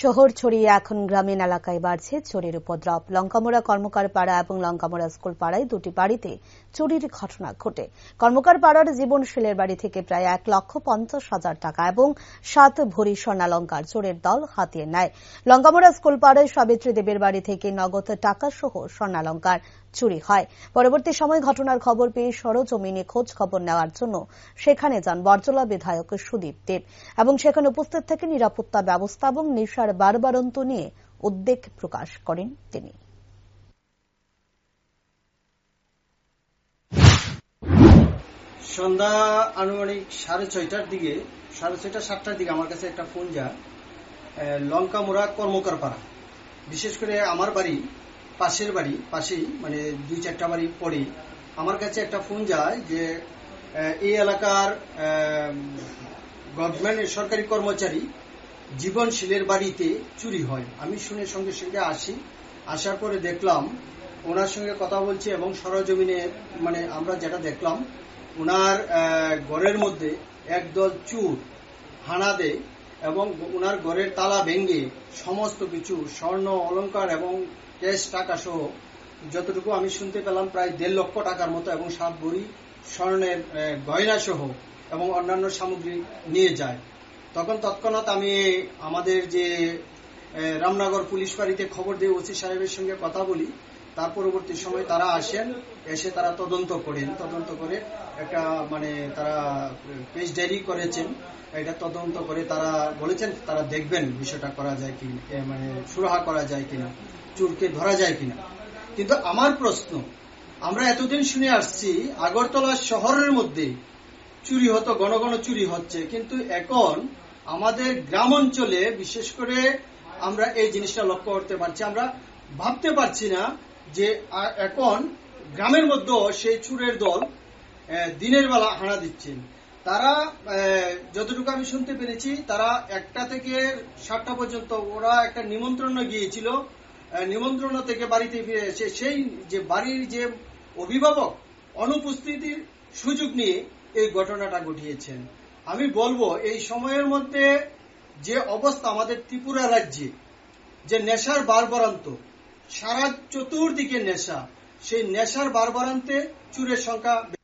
শহর ছড়িয়ে এখন গ্রামীণ এলাকায় বাড়ছে চোরের উপদ্রব। লঙ্কামোড়া কর্মকার পাড়া এবং লঙ্কামোড়া স্কুল পাড়ায় দুটি বাড়িতে চুরির ঘটনা ঘটে। কর্মকার পাড়ার জীবনশীলের বাড়ি থেকে প্রায় এক লক্ষ পঞ্চাশ হাজার টাকা এবং সাত ভরি স্বর্ণালঙ্কার চোরের দল হাতিয়ে নেয়। লঙ্কামোড়া স্কুল পাড়ায় সাবিত্রী দেবের বাড়ি থেকে নগদ টাকা সহ স্বর্ণালঙ্কার চুরি হয়। পরবর্তী সময় ঘটনার খবর পেয়ে সরজমিনে খোঁজ খবর নেওয়ার জন্য সেখানে যান বরজলা বিধায়ক সুদীপ দেব এবং সেখানে উপস্থিত থেকে নিরাপত্তা ব্যবস্থা এবং নেশার বারবারন্ত নিয়ে উদ্বেগ প্রকাশ করেন তিনি। সন্ধ্যা আনুমানিক সাড়ে ছয়টার দিকে, সাড়ে ছয়টা সাতটার দিকে আমার কাছে একটা ফোন যায়। লঙ্কা মোড়া কর্মকার পাড়া বিশেষ করে আমার বাড়ি, পাশের বাড়ি, পাশেই মানে দুই চারটা বাড়ি পরে আমার কাছে একটা ফোন যায় যে এই এলাকার গভর্নমেন্ট সরকারি কর্মচারী জীবনশীলের বাড়িতে চুরি হয়। আমি শুনে সঙ্গে সঙ্গে আসি। আসার পরে দেখলাম, ওনার সঙ্গে কথা বলছি এবং সরজমিনে মানে আমরা যেটা দেখলাম, ওনার ঘরের মধ্যে একদল চুর, হানা দেয় এবং ওনার ঘরের তালা ভেঙে সমস্ত কিছু, স্বর্ণ, অলংকার এবং ক্যাশ টাকা সহ যতটুকু আমি শুনতে পেলাম, প্রায় দেড় লক্ষ টাকার মতো এবং সাত ভরি স্বর্ণের গয়না সহ এবং অন্যান্য সামগ্রী নিয়ে যায়। তখন তৎক্ষণাৎ আমি আমাদের যে রামনগর পুলিশ বাড়িতে খবর দিয়ে ওসি সাহেবের সঙ্গে কথা বলি। তার পরবর্তী সময় তারা আসেন, এসে তারা তদন্ত করেন। তদন্ত করে একটা মানে তারা পেজ ডায়েরি করেছেন। এটা তদন্ত করে তারা বলেছেন, তারা দেখবেন বিষয়টা করা যায় কি মানে সুরাহা করা যায় কিনা, চুরকে ধরা যায় কিনা। কিন্তু আমার প্রশ্ন, আমরা এতদিন শুনে আসছি, আগরতলা শহরের মধ্যে চুরি হতো, ঘন ঘন চুরি হচ্ছে। কিন্তু এখন আমাদের গ্রাম অঞ্চলে বিশেষ করে আমরা এই জিনিসটা লক্ষ্য করতে পারছি, আমরা ভাবতে পারছি না যে এখন গ্রামের মধ্যেও সেই চুরের দল দিনের বেলা হানা দিচ্ছেন। তারা যতটুকু আমি শুনতে পেরেছি, তারা একটা থেকে সাতটা পর্যন্ত ওরা একটা নিমন্ত্রণে গিয়েছিল। নিমন্ত্রণ থেকে বাড়িতে ফিরে এসে সেই যে বাড়ির যে অভিভাবক অনুপস্থিতির সুযোগ নিয়ে এই ঘটনাটা ঘটিয়েছেন। আমি বলব, এই সময়ের মধ্যে যে অবস্থা আমাদের ত্রিপুরা রাজ্যে, যে নেশার বারবারান্ত, সারা চতুর্দিকে নেশা, সেই নেশার বারবারান্তে চুরের সংখ্যা